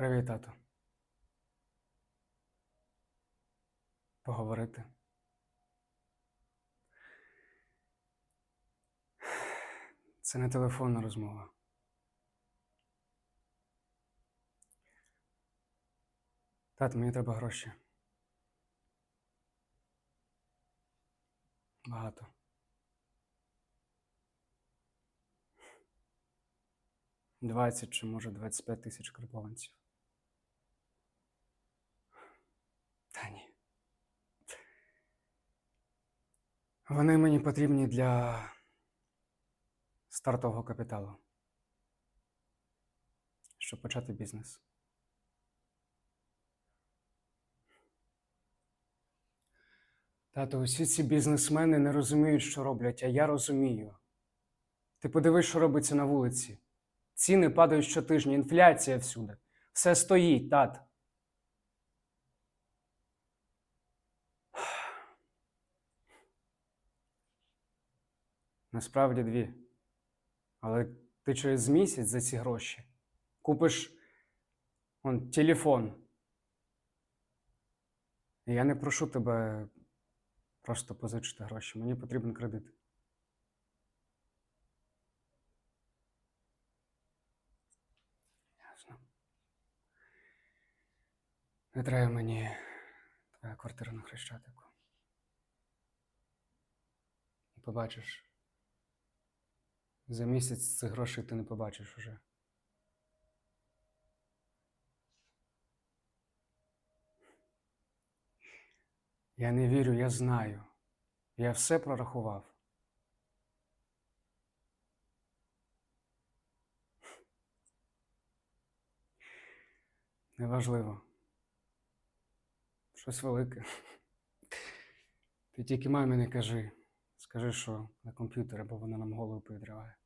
Привіт, тато. Поговорити. Це не телефонна розмова. Тато, мені треба гроші. Багато. Двадцять чи може 25 тисяч карбованців. Вони мені потрібні для стартового капіталу. Щоб почати бізнес. Тато, усі ці бізнесмени не розуміють, що роблять, а я розумію. Ти подивись, що робиться на вулиці. Ціни падають щотижня, інфляція всюди. Все стоїть, тат. Насправді дві. Але ти через місяць за ці гроші купиш он, телефон. І я не прошу тебе просто позичити гроші. Мені потрібен кредит. Ясно. Не треба мені твоя квартира на Хрещатику. Побачиш. За місяць цих грошей ти не побачиш уже. Я не вірю, я знаю. Я все прорахував. Неважливо. Щось велике. Ти тільки мамі не кажи. Скажи, що на комп'ютері, бо вона нам голову повідриває.